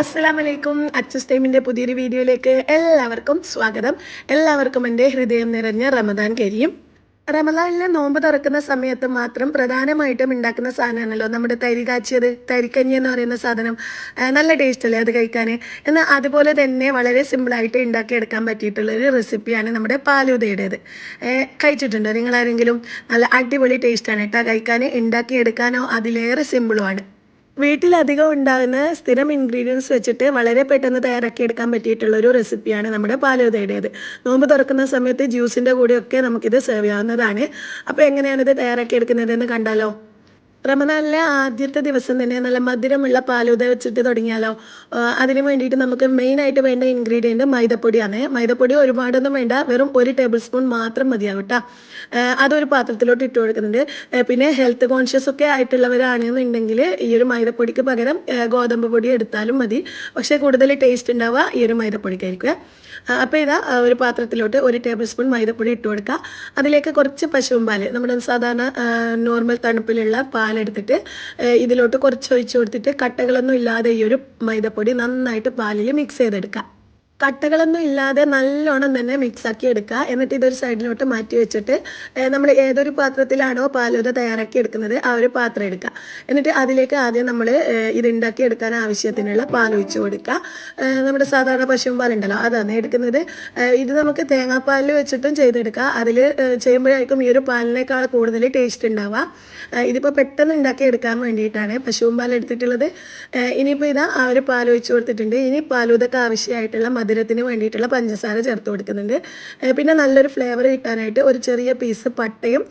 അസ്സലാം വലൈക്കും അച്ചസ് ടൈമിന്റെ പുതിയൊരു വീഡിയോയിലേക്ക് എല്ലാവർക്കും സ്വാഗതം. എല്ലാവർക്കും എന്റെ ഹൃദയം നിറഞ്ഞ റമദാൻ കരിയും റമദാനിലെ നോമ്പ് തുറക്കുന്ന സമയത്ത് മാത്രം പ്രധാനമായിട്ടും ഉണ്ടാക്കുന്ന സാധനമാണല്ലോ നമ്മുടെ തരി കാച്ചിയത്. തരിക്കഞ്ഞി എന്ന് പറയുന്ന സാധനം. നല്ല ടേസ്റ്റ് അല്ലേ അത് കഴിക്കാൻ എന്നാൽ അതുപോലെ തന്നെ വളരെ സിമ്പിളായിട്ട് ഉണ്ടാക്കിയെടുക്കാൻ പറ്റിയിട്ടുള്ള ഒരു റെസിപ്പിയാണ് നമ്മുടെ പാലൂതയുടേത് കഴിച്ചിട്ടുണ്ടോ? നിങ്ങളാരെങ്കിലും? നല്ല അടിപൊളി ടേസ്റ്റാണ് കേട്ടോ കഴിക്കാൻ ഉണ്ടാക്കിയെടുക്കാനോ അതിലേറെ സിമ്പിളുമാണ് വീട്ടിലധികം ഉണ്ടാകുന്ന സ്ഥിരം ഇൻഗ്രീഡിയൻസ് വെച്ചിട്ട് വളരെ പെട്ടെന്ന് തയ്യാറാക്കിയെടുക്കാൻ പറ്റിയിട്ടുള്ള ഒരു റെസിപ്പിയാണ് നമ്മുടെ പാലോദയുടേത് നോമ്പ് തുറക്കുന്ന സമയത്ത് ജ്യൂസിന്റെ കൂടെയൊക്കെ നമുക്കിത് സെർവ് ചെയ്യാവുന്നതാണ്. അപ്പോൾ എങ്ങനെയാണിത് തയ്യാറാക്കിയെടുക്കുന്നതെന്ന് കണ്ടാലോ? റമദാനിലെ ആദ്യത്തെ ദിവസം തന്നെ നല്ല മധുരമുള്ള പാലൂത വെച്ചിട്ട് തുടങ്ങിയാലോ? അതിന് വേണ്ടിയിട്ട് നമുക്ക് മെയിനായിട്ട് വേണ്ട ഇൻഗ്രീഡിയന്റ് മൈദപ്പൊടിയാണ്. മൈദപ്പൊടി ഒരുപാടൊന്നും വേണ്ട. വെറും ഒരു ടേബിൾ സ്പൂൺ മാത്രം മതിയാവും കേട്ടോ അതൊരു പാത്രത്തിലോട്ട് ഇട്ട് കൊടുക്കുന്നുണ്ട്. പിന്നെ ഹെൽത്ത് കോൺഷ്യസ് ഒക്കെ ആയിട്ടുള്ളവരാണെന്നുണ്ടെങ്കിൽ ഈ ഒരു മൈദപ്പൊടിക്ക് പകരം ഗോതമ്പ് പൊടി എടുത്താലും മതി. പക്ഷേ കൂടുതൽ ടേസ്റ്റ് ഉണ്ടാവുക ഈ ഒരു മൈദപ്പൊടിക്കായിരിക്കും. അപ്പോൾ ഇതാ ഒരു പാത്രത്തിലോട്ട് ഒരു ടേബിൾ സ്പൂൺ മൈദപ്പൊടി ഇട്ട് കൊടുക്കുക. അതിലേക്ക് കുറച്ച് പശുവും പാൽ. നമ്മുടെ സാധാരണ നോർമൽ തണുപ്പിലുള്ള പാലെടുത്തിട്ട് ഇതിലോട്ട് കുറച്ച് ഒഴിച്ച് കൊടുത്തിട്ട് കട്ടകളൊന്നും ഇല്ലാതെ ഈ ഒരു മൈദപ്പൊടി നന്നായിട്ട് പാലിൽ മിക്സ് ചെയ്തെടുക്കുക കട്ടകളൊന്നും ഇല്ലാതെ നല്ലോണം തന്നെ മിക്സ് ആക്കി എടുക്കുക. എന്നിട്ട് ഇതൊരു സൈഡിലോട്ട് മാറ്റി വെച്ചിട്ട് നമ്മൾ ഏതൊരു പാത്രത്തിലാണോ പാലോത തയ്യാറാക്കി എടുക്കുന്നത് ആ ഒരു പാത്രം എടുക്കുക. എന്നിട്ട് അതിലേക്ക് ആദ്യം നമ്മൾ ഇത് ഉണ്ടാക്കി എടുക്കാൻ ആവശ്യത്തിനുള്ള പാൽ ഒഴിച്ചു കൊടുക്കുക. നമ്മുടെ സാധാരണ പശുവും പാലുണ്ടല്ലോ അതാണ് എടുക്കുന്നത്. ഇത് നമുക്ക് തേങ്ങാപ്പാലിൽ വെച്ചിട്ടും ചെയ്തെടുക്കുക. അതിൽ ചെയ്യുമ്പോഴായിരിക്കും ഈ ഒരു പാലിനേക്കാൾ കൂടുതൽ ടേസ്റ്റ് ഉണ്ടാവുക. ഇതിപ്പോൾ പെട്ടെന്ന് ഉണ്ടാക്കി എടുക്കാൻ വേണ്ടിയിട്ടാണ് പശുവും പാൽ എടുത്തിട്ടുള്ളത്. ഇനിയിപ്പോൾ ഇതാ ആ ഒരു പാൽ ഒഴിച്ചു കൊടുത്തിട്ടുണ്ട്. ഇനി പാലൂതൊക്കെ ആവശ്യമായിട്ടുള്ള മധുരത്തിന് വേണ്ടിയിട്ടുള്ള പഞ്ചസാര ചേർത്ത് കൊടുക്കുന്നുണ്ട്. പിന്നെ നല്ലൊരു ഫ്ലേവർ കിട്ടാനായിട്ട് ഒരു ചെറിയ പീസ് പട്ടയും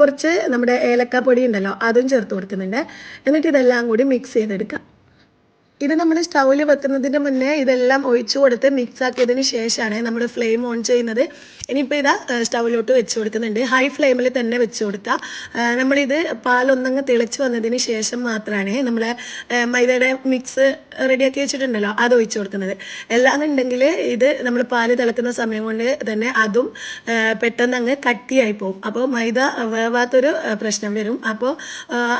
കുറച്ച് നമ്മുടെ ഏലക്ക പൊടി ഉണ്ടല്ലോ അതും ചേർത്ത് കൊടുക്കുന്നുണ്ട്. എന്നിട്ട് ഇതെല്ലാം കൂടി മിക്സ് ചെയ്തെടുക്കാം. ഇത് നമ്മൾ സ്റ്റൗവിൽ വെക്കുന്നതിന് മുന്നേ ഇതെല്ലാം ഒഴിച്ചു കൊടുത്ത് മിക്സ് ആക്കിയതിന് ശേഷമാണ് നമ്മൾ ഫ്ലെയിം ഓൺ ചെയ്യുന്നത്. ഇനിയിപ്പോൾ ഇതാ സ്റ്റൗവിലോട്ട് വെച്ച് കൊടുക്കുന്നുണ്ട്. ഹൈ ഫ്ലെയിമിൽ തന്നെ വെച്ച് കൊടുത്താൽ നമ്മളിത് പാലൊന്നങ്ങ് തിളച്ച് വന്നതിന് ശേഷം മാത്രമാണ് നമ്മൾ മൈദയുടെ മിക്സ് റെഡിയാക്കി വെച്ചിട്ടുണ്ടല്ലോ അത് ഒഴിച്ച് കൊടുക്കുന്നത്. അല്ലാന്നുണ്ടെങ്കിൽ ഇത് നമ്മൾ പാൽ തിളക്കുന്ന സമയം കൊണ്ട് തന്നെ അതും പെട്ടെന്ന് അങ്ങ് കട്ടിയായി പോകും. അപ്പോൾ മൈദ വേവാത്തൊരു പ്രശ്നം വരും. അപ്പോൾ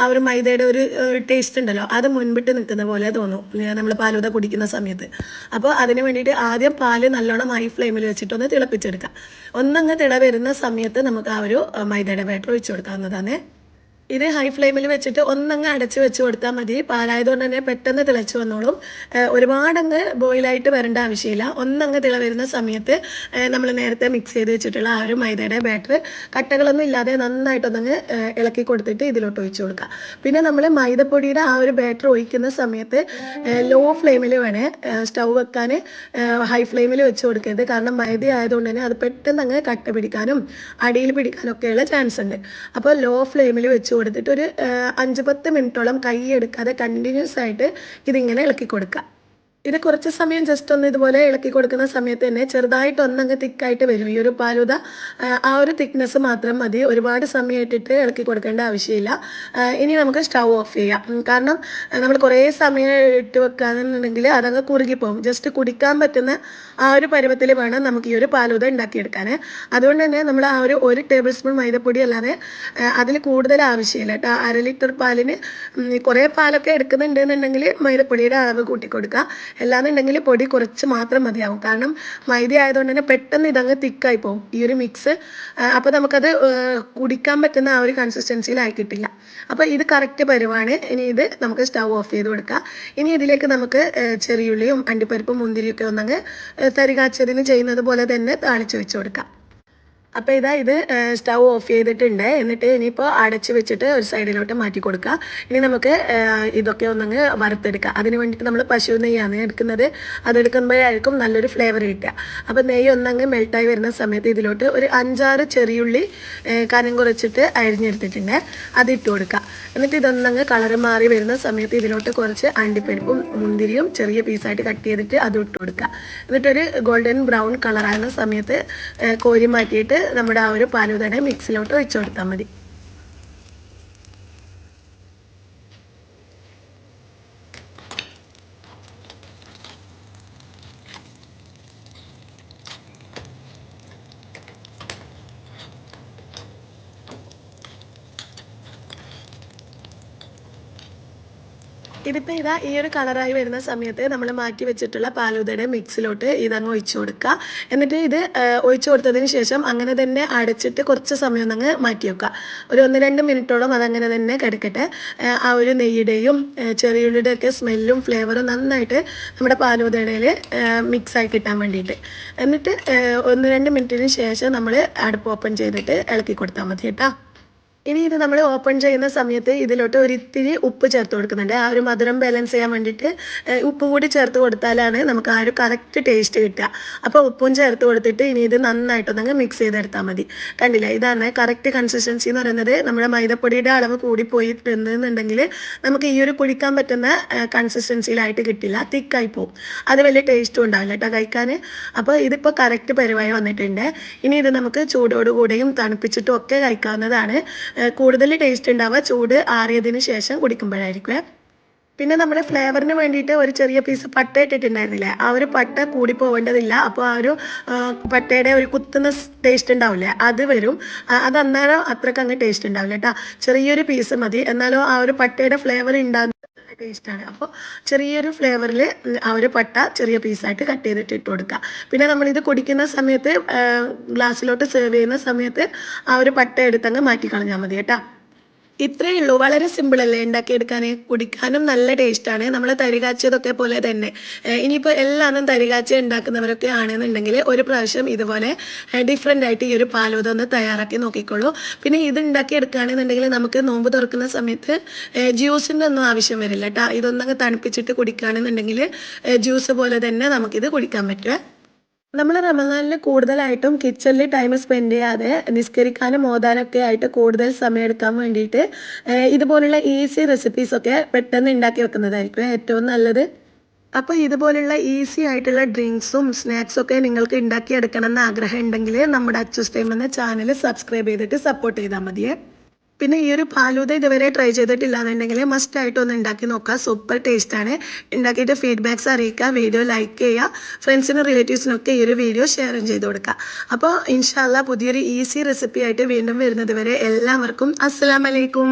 ആ ഒരു മൈദയുടെ ഒരു ടേസ്റ്റ് ഉണ്ടല്ലോ അത് മുൻപിട്ട് നിൽക്കുന്ന പോലെ തോന്നും. നമ്മൾ പാലൂത കുടിക്കുന്ന സമയത്ത്. അപ്പോൾ അതിന് വേണ്ടിയിട്ട് ആദ്യം പാൽ നല്ലോണം ഹൈ ഫ്ലെയിമിൽ വെച്ചിട്ടൊന്ന് തിളപ്പിച്ചെടുക്കാം. ഒന്നങ്ങ് തിള വരുന്ന സമയത്ത് നമുക്ക് ആ ഒരു മൈദയുടെ ബാറ്റർ ഒഴിച്ചു കൊടുക്കാവുന്നതാണ്. ഇത് ഹൈ ഫ്ലെയിമിൽ വെച്ചിട്ട് ഒന്നങ്ങ് അടച്ച് വെച്ച് കൊടുത്താൽ മതി. പാലായതുകൊണ്ട് തന്നെ പെട്ടെന്ന് തിളച്ച് വന്നോളും. ഒരുപാടങ്ങ് ബോയിലായിട്ട് വരേണ്ട ആവശ്യമില്ല. ഒന്നങ്ങ് തിള വരുന്ന സമയത്ത് നമ്മൾ നേരത്തെ മിക്സ് ചെയ്ത് വെച്ചിട്ടുള്ള ആ ഒരു മൈദയുടെ ബാറ്റർ കട്ടകളൊന്നും ഇല്ലാതെ നന്നായിട്ടൊന്നങ്ങ് ഇളക്കി കൊടുത്തിട്ട് ഇതിലോട്ട് ഒഴിച്ചു കൊടുക്കുക പിന്നെ നമ്മൾ മൈദപ്പൊടിയുടെ ആ ഒരു ബാറ്റർ ഒഴിക്കുന്ന സമയത്ത് ലോ ഫ്ലെയിമിൽ വേണേ സ്റ്റൗ വെക്കാൻ ഹൈ ഫ്ലെയിമിൽ വെച്ച് കൊടുക്കരുത്. കാരണം മൈദ ആയതുകൊണ്ട് തന്നെ അത് പെട്ടെന്ന് അങ്ങ് കട്ട പിടിക്കാനും അടിയിൽ പിടിക്കാനൊക്കെയുള്ള ചാൻസ് ഉണ്ട്. അപ്പോൾ ലോ ഫ്ലെയിമിൽ വെച്ച് കൊടുത്തിട്ട് ഒരു അഞ്ച് പത്ത് മിനിറ്റോളം കൈ എടുക്കാതെ കണ്ടിന്യൂസ് ആയിട്ട് ഇതിങ്ങനെ ഇളക്കി കൊടുക്കുക. ഇത് കുറച്ച് സമയം ജസ്റ്റ് ഒന്ന് ഇതുപോലെ ഇളക്കി കൊടുക്കുന്ന സമയത്ത് തന്നെ ചെറുതായിട്ട് ഒന്നങ്ങ് തിക്കായിട്ട് വരും. ഈ ഒരു പാലുത ആ, ഒരു തിക്നെസ് മാത്രം മതി. ഒരുപാട് സമയം ഇട്ടിട്ട് ഇളക്കി കൊടുക്കേണ്ട ആവശ്യമില്ല. ഇനി നമുക്ക് സ്റ്റൗ ഓഫ് ചെയ്യാം. കാരണം നമ്മൾ കുറേ സമയം ഇട്ട് വെക്കാന്നുണ്ടെങ്കിൽ അതങ്ങ് കുറുകിപ്പോകും ജസ്റ്റ് കുടിക്കാൻ പറ്റുന്ന ആ ഒരു പരുവത്തിൽ വേണം നമുക്ക് ഈ ഒരു പാലുത ഉണ്ടാക്കിയെടുക്കാൻ. അതുകൊണ്ട് തന്നെ നമ്മൾ ആ ഒരു ഒരു ടേബിൾ സ്പൂൺ മൈദപ്പൊടി അല്ലാതെ അതിൽ കൂടുതൽ ആവശ്യമില്ല കേട്ടോ. അര ലിറ്റർ പാലിന് കുറേ പാലൊക്കെ എടുക്കുന്നുണ്ട് എന്നുണ്ടെങ്കിൽ മൈദപ്പൊടിയുടെ അളവ് കൂട്ടി കൊടുക്കുക അല്ലാന്നുണ്ടെങ്കിൽ പൊടി കുറച്ച് മാത്രം മതിയാവും. കാരണം മൈദ ആയതുകൊണ്ട് തന്നെ പെട്ടെന്ന് ഇതങ്ങ് തിക്കായി പോകും ഈ ഒരു മിക്സ് അപ്പോൾ നമുക്കത് കുടിക്കാൻ പറ്റുന്ന ആ ഒരു കൺസിസ്റ്റൻസിയിലായി കിട്ടില്ല അപ്പോൾ ഇത് കറക്റ്റ് പരുവാണ്. ഇനി ഇത് നമുക്ക് സ്റ്റൗ ഓഫ് ചെയ്ത് കൊടുക്കാം. ഇനി ഇതിലേക്ക് നമുക്ക് ചെറിയുള്ളിയും അണ്ടിപ്പരിപ്പും മുന്തിരിയൊക്കെ ഒന്നങ്ങ് തരികാച്ചതിന് ചെയ്യുന്നത് പോലെ തന്നെ താളിച്ച് വെച്ച് കൊടുക്കാം. അപ്പോൾ ഇതാ ഇത് സ്റ്റൗ ഓഫ് ചെയ്തിട്ടുണ്ട്. എന്നിട്ട് ഇനിയിപ്പോൾ അടച്ച് വെച്ചിട്ട് ഒരു സൈഡിലോട്ട് മാറ്റി കൊടുക്കുക. ഇനി നമുക്ക് ഇതൊക്കെ ഒന്നങ്ങ് വറുത്തെടുക്കുക അതിന് വേണ്ടിയിട്ട് നമ്മൾ പശു നെയ്യാണ് എടുക്കുന്നത്. അതെടുക്കുമ്പോഴായിരിക്കും നല്ലൊരു ഫ്ലേവർ കിട്ടുക. അപ്പോൾ നെയ്യ് ഒന്നങ്ങ് മെൽട്ടായി വരുന്ന സമയത്ത് ഇതിലോട്ട് ഒരു അഞ്ചാറ് ചെറിയുള്ളി കനം കുറച്ചിട്ട് അരിഞ്ഞെടുത്തിട്ടുണ്ട്. അത് ഇട്ട് കൊടുക്കുക. എന്നിട്ട് ഇതൊന്നങ്ങ് കളർ മാറി വരുന്ന സമയത്ത് ഇതിലോട്ട് കുറച്ച് അണ്ടിപ്പരിപ്പും മുന്തിരിയും ചെറിയ പീസായിട്ട് കട്ട് ചെയ്തിട്ട് അതും ഇട്ട് കൊടുക്കുക. എന്നിട്ടൊരു ഗോൾഡൻ ബ്രൗൺ കളറാകുന്ന സമയത്ത് കോരി മാറ്റിയിട്ട് നമ്മുടെ ആ ഒരു പാലുതട മിക്സിലോട്ട് ഒഴിച്ചു കൊടുത്താൽ മതി. ഇതിപ്പോൾ ഇതാ ഈ ഒരു കളറായി വരുന്ന സമയത്ത് നമ്മൾ മാറ്റി വെച്ചിട്ടുള്ള പാലുതയുടെ മിക്സിലോട്ട് ഇതങ്ങ് ഒഴിച്ചു കൊടുക്കുക എന്നിട്ട് ഇത് ഒഴിച്ചു കൊടുത്തതിന് ശേഷം അങ്ങനെ തന്നെ അടച്ചിട്ട് കുറച്ച് സമയം ഒന്നങ്ങ് മാറ്റി വെക്കുക ഒരു ഒന്ന് രണ്ട് മിനിറ്റോളം അതങ്ങനെ തന്നെ കിടക്കട്ടെ. ആ, ഒരു നെയ്യുടെയും ചെറിയുള്ളിയുടെ ഒക്കെ സ്മെല്ലും ഫ്ലേവറും നന്നായിട്ട് നമ്മുടെ പാലുതടയിൽ മിക്സായി കിട്ടാൻ വേണ്ടിയിട്ട്. എന്നിട്ട് ഒന്ന് രണ്ട് മിനിറ്റിന് ശേഷം നമ്മൾ അടുപ്പ് ഓപ്പൺ ചെയ്തിട്ട് ഇളക്കി കൊടുത്താൽ മതി കേട്ടോ. ഇനി ഇത് നമ്മൾ ഓപ്പൺ ചെയ്യുന്ന സമയത്ത് ഇതിലോട്ട് ഒരിത്തിരി ഉപ്പ് ചേർത്ത് കൊടുക്കുന്നുണ്ട്. ആ ഒരു മധുരം ബാലൻസ് ചെയ്യാൻ വേണ്ടിയിട്ട് ഉപ്പ് കൂടി ചേർത്ത് കൊടുത്താലാണ് നമുക്ക് ആ ഒരു കറക്റ്റ് ടേസ്റ്റ് കിട്ടുക. അപ്പോൾ ഉപ്പും ചേർത്ത് കൊടുത്തിട്ട് ഇനി ഇത് നന്നായിട്ടൊന്നങ്ങ് മിക്സ് ചെയ്തെടുത്താൽ മതി. കണ്ടില്ല? ഇതാണ് കറക്റ്റ് കൺസിസ്റ്റൻസി എന്ന് പറയുന്നത്. നമ്മുടെ മൈദപ്പൊടിയുടെ അളവ് കൂടിപ്പോയിട്ടുണ്ടെന്നുണ്ടെങ്കിൽ നമുക്ക് ഈ ഒരു കുടിക്കാൻ പറ്റുന്ന കൺസിസ്റ്റൻസിയിലായിട്ട് കിട്ടില്ല. തിക്കായി പോകും അത് വലിയ ടേസ്റ്റും ഉണ്ടാവില്ല കേട്ടോ കഴിക്കാൻ അപ്പോൾ ഇതിപ്പോൾ കറക്റ്റ് പരിവായി വന്നിട്ടുണ്ട്. ഇനി ഇത് നമുക്ക് ചൂടോടുകൂടെയും തണുപ്പിച്ചിട്ടും ഒക്കെ കഴിക്കാവുന്നതാണ്. കൂടുതൽ ടേസ്റ്റ് ഉണ്ടാവുക. ചൂട് ആറിയതിന് ശേഷം കുടിക്കുമ്പോഴായിരിക്കും പിന്നെ നമ്മുടെ ഫ്ലേവറിന് വേണ്ടിയിട്ട് ഒരു ചെറിയ പീസ് പട്ട ഇട്ടിട്ടുണ്ടായിരുന്നില്ലേ? ആ ഒരു പട്ട കൂടി പോകേണ്ടതില്ല. അപ്പോൾ ആ ഒരു പട്ടയുടെ ഒരു കുത്തുന്ന ടേസ്റ്റ് ഉണ്ടാവില്ലേ? അത് വരും. അത് അന്നേരം അത്രയ്ക്ക് അങ്ങ് ടേസ്റ്റ് ഉണ്ടാവില്ല കേട്ടോ. ചെറിയൊരു പീസ് മതി. എന്നാലും ആ ഒരു പട്ടയുടെ ഫ്ലേവർ ഉണ്ടാകുന്ന ടേസ്റ്റാണ് അപ്പോൾ ചെറിയൊരു ഫ്ലേവറിൽ ആ ഒരു പട്ട ചെറിയ പീസായിട്ട് കട്ട് ചെയ്തിട്ട് ഇട്ട് കൊടുക്കുക. പിന്നെ നമ്മളിത് കുടിക്കുന്ന സമയത്ത് ഗ്ലാസ്സിലോട്ട് സെർവ് ചെയ്യുന്ന സമയത്ത് ആ ഒരു പട്ട എടുത്തങ്ങ് മാറ്റി കളഞ്ഞാൽ മതി കേട്ടോ. ഇത്രയേ ഉള്ളൂ. വളരെ സിമ്പിൾ അല്ലേ ഉണ്ടാക്കിയെടുക്കാൻ കുടിക്കാനും നല്ല ടേസ്റ്റാണ് നമ്മൾ തരികാച്ചതൊക്കെ പോലെ തന്നെ. ഇനിയിപ്പോൾ എല്ലാന്നും തരികാച്ച ഉണ്ടാക്കുന്നവരൊക്കെ ആണെന്നുണ്ടെങ്കിൽ ഒരു പ്രാവശ്യം ഇതുപോലെ ഡിഫറെന്റ് ആയിട്ട് ഈ ഒരു പാലോദം ഒന്ന് തയ്യാറാക്കി നോക്കിക്കോളൂ. പിന്നെ ഇത് ഉണ്ടാക്കിയെടുക്കുകയാണെന്നുണ്ടെങ്കിൽ നമുക്ക് നോമ്പ് തുറക്കുന്ന സമയത്ത് ജ്യൂസിന്റെ ഒന്നും ആവശ്യം വരില്ല കേട്ടോ ഇതൊന്നങ്ങ് തണുപ്പിച്ചിട്ട് കുടിക്കുകയാണെന്നുണ്ടെങ്കിൽ ജ്യൂസ് പോലെ തന്നെ നമുക്കിത് കുടിക്കാൻ പറ്റുമേ നമ്മൾ റമദാനിൽ കൂടുതലായിട്ടും കിച്ചണിൽ ടൈം സ്പെൻഡ് ചെയ്യാതെ നിസ്കരിക്കാനും ഓതാനൊക്കെ ആയിട്ട് കൂടുതൽ സമയം എടുക്കാൻ വേണ്ടിയിട്ട് ഇതുപോലുള്ള ഈസി റെസിപ്പീസൊക്കെ പെട്ടെന്ന് ഉണ്ടാക്കി വെക്കുന്നതായിരിക്കും ഏറ്റവും നല്ലത്. അപ്പോൾ ഇതുപോലുള്ള ഈസി ആയിട്ടുള്ള ഡ്രിങ്ക്സും സ്നാക്സും ഒക്കെ നിങ്ങൾക്ക് ഉണ്ടാക്കിയെടുക്കണം എന്ന് ആഗ്രഹം ഉണ്ടെങ്കിൽ നമ്മുടെ അച്ചുസ്തേം എന്ന ചാനൽ സബ്സ്ക്രൈബ് ചെയ്തിട്ട് സപ്പോർട്ട് ചെയ്താൽ മതിയേ. പിന്നെ ഈ ഒരു ഫാലൂദ ഇതുവരെ ട്രൈ ചെയ്തിട്ടില്ല എന്നുണ്ടെങ്കിൽ മസ്റ്റ് ആയിട്ട് ഒന്ന് ഉണ്ടാക്കി നോക്കുക. സൂപ്പർ ടേസ്റ്റാണ് ഉണ്ടാക്കിയിട്ട് ഫീഡ്ബാക്ക്സ് അറിയിക്കുക വീഡിയോ ലൈക്ക് ചെയ്യുക ഫ്രണ്ട്സിനും റിലേറ്റീവ്സിനൊക്കെ ഈ ഒരു വീഡിയോ ഷെയറും ചെയ്ത് കൊടുക്കുക. അപ്പോൾ ഇൻഷാല്ല പുതിയൊരു ഈസി റെസിപ്പി ആയിട്ട് വീണ്ടും വരുന്നത് വരെ എല്ലാവർക്കും അസ്സലാമലൈക്കും